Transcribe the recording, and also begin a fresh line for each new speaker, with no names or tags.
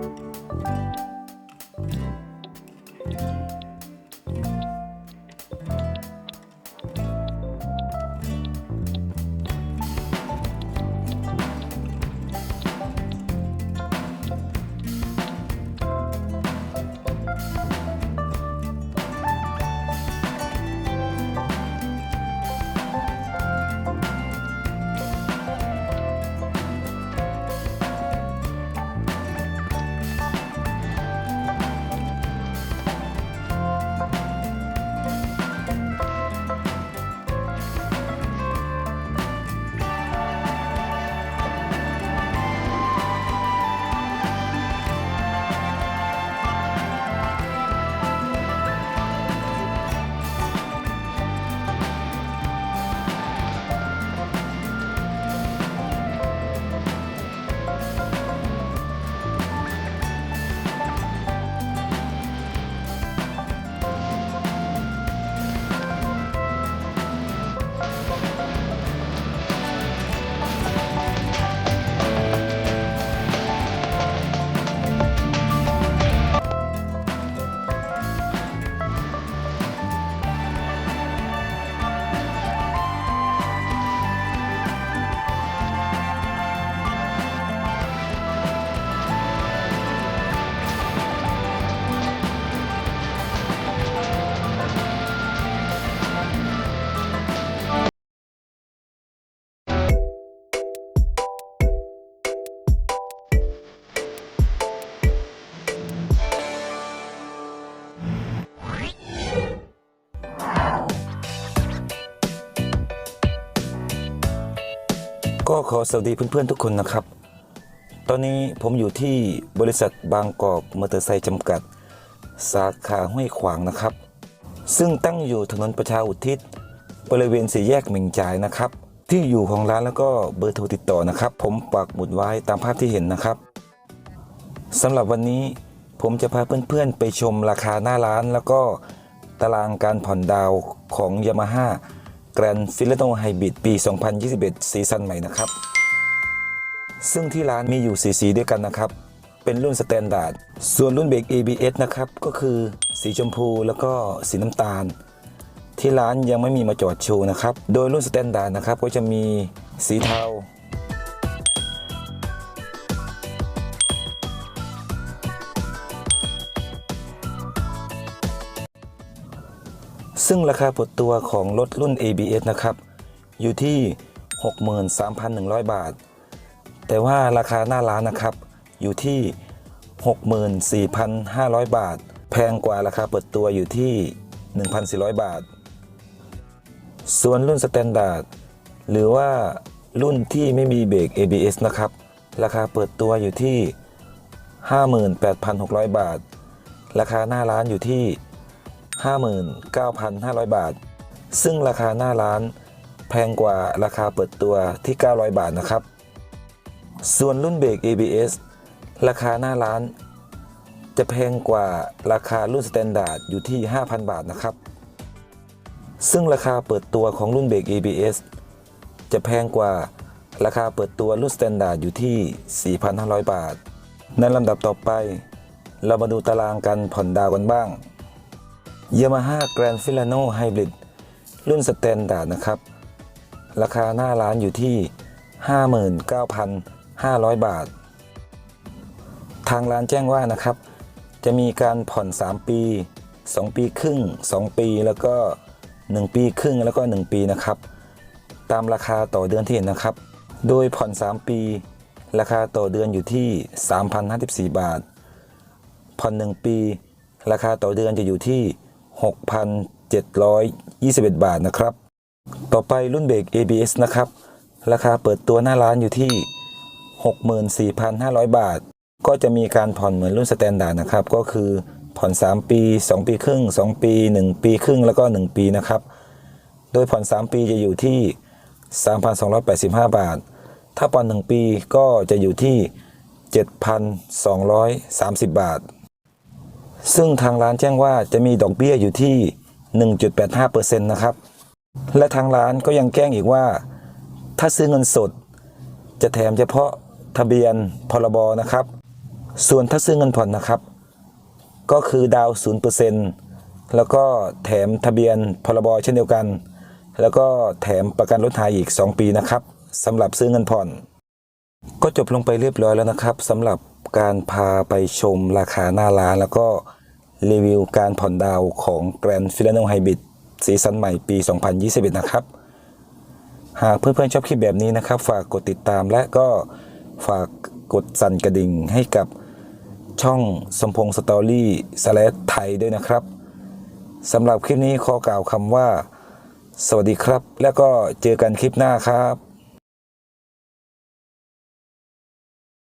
Thank you. ขอสวัสดีเพื่อนๆทุกคนนะครับ ตอนนี้ผมอยู่ที่บริษัทบางกอกมอเตอร์ไซค์จำกัด สาขาห้วยขวางนะครับ ซึ่งตั้งอยู่ถนนประชาอุทิศ บริเวณสี่แยกเหม่งจ่ายนะครับ ที่อยู่ของร้านแล้วก็เบอร์โทรติดต่อนะครับ ผมปักหมุดไว้ตามภาพที่เห็นนะครับสำหรับวันนี้ผมจะพาเพื่อนๆไปชมราคาหน้าร้าน แล้วก็ตารางการผ่อนดาวของ Yamaha Grand Filano Hybrid ปี 2021 ซีซั่นใหม่นะครับ ซึ่งที่ร้านมีอยู่สีสีด้วยกันนะครับ เป็นรุ่นสแตนดาร์ด ส่วนรุ่นเบรก ABS นะครับ ก็คือสีชมพูแล้วก็สีน้ำตาล ที่ร้านยังไม่มีมาจอดโชว์นะครับ โดยรุ่นสแตนดาร์ดนะครับก็จะมีสีเทา ซึ่งราคาเปิดตัวของรถรุ่น ABS นะครับ อยู่ที่ 63,100 บาท แต่ว่าราคาหน้าร้านนะครับ อยู่ที่ 64,500 บาท แพงกว่าราคาเปิดตัวอยู่ที่ 1,400 บาท ส่วนรุ่นสแตนดาร์ดหรือว่ารุ่นที่ไม่มีเบรก ABS นะครับ ราคาเปิดตัวอยู่ที่ 58,600 บาท ราคาหน้าร้านอยู่ที่ 59,500 บาท ซึ่งราคาหน้าร้านแพงกว่าราคาเปิดตัวที่ 900 บาทนะครับ ส่วนรุ่นเบรก ABS ราคาหน้าร้าน จะแพงกว่าราคารุ่นสแตนดาร์ดอยู่ที่ 5,000 บาทนะครับ ซึ่งราคาเปิดตัวของรุ่นเบรก ABS จะแพงกว่าราคาเปิดตัวรุ่นสแตนดาร์ดอยู่ที่ 4,500 บาท ในลำดับต่อไป เรามาดูตารางการผ่อนดาวน์กันบ้าง Yamaha Grand Filano Hybrid รุ่นสแตนดาร์ดนะครับ ราคาหน้าร้านอยู่ที่ 59,500 บาท ทางร้านแจ้งว่านะครับ จะมีการผ่อน 3 ปี 2 ปีครึ่ง 2 ปีแล้วก็ 1 ปีครึ่งแล้วก็ 1 ปีนะครับ ตามราคาต่อเดือนที่เห็นนะครับ โดยผ่อน 3 ปี ราคาต่อเดือนอยู่ที่ 3,054 บาท ผ่อน 1 ปี ราคาต่อเดือนจะอยู่ที่ 6,721 บาทนะครับ ต่อไปรุ่นเบรก ABS นะครับ ราคาเปิดตัวหน้าร้านอยู่ที่ 64,500 บาท ก็จะมีการผ่อนเหมือนรุ่นสแตนดาร์ดนะครับ ก็คือผ่อน 3 ปี 2 ปีครึ่ง 2 ปี 1 ปีครึ่งแล้วก็ 1 ปีนะครับ โดยผ่อน 3 ปีจะอยู่ที่ 3,285 บาท ถ้าผ่อน 1 ปีก็จะอยู่ที่ 7,230 บาท ซึ่งทางร้านแจ้งว่าจะมีดอกเบี้ยอยู่ที่ 1.85%นะครับ และทางร้านก็ยังแจ้งอีกว่า ถ้าซื้อเงินสด จะแถมเฉพาะทะเบียนพรบนะครับ ส่วนถ้าซื้อเงินผ่อนนะครับ ก็คือดาว 0%แล้วก็แถมทะเบียนพรบเช่นเดียวกัน แล้วก็แถมประกันรถหายอีก 2 ปีนะครับสำหรับซื้อเงินผ่อน ก็จบลงไปเรียบร้อยแล้วนะครับสำหรับ การพาไปชมราคาหน้าร้าน แล้วก็รีวิวการผ่อนดาวของ Grand f i l a n o Hybrid ซีซันใหม่ปี 2021 นะครับ หากเพื่อนๆชอบคลิปแบบนี้นะครับ ฝากกดติดตามและก็ฝากกดสั่นกระดิ่งให้กับช่องสมพงษ์สตอรี่สแลดไทยด้วยนะครับสำหรับคลิปนี้ขอกล่าวคำว่า สวัสดีครับ แล้วก็เจอกันคลิปหน้าครับ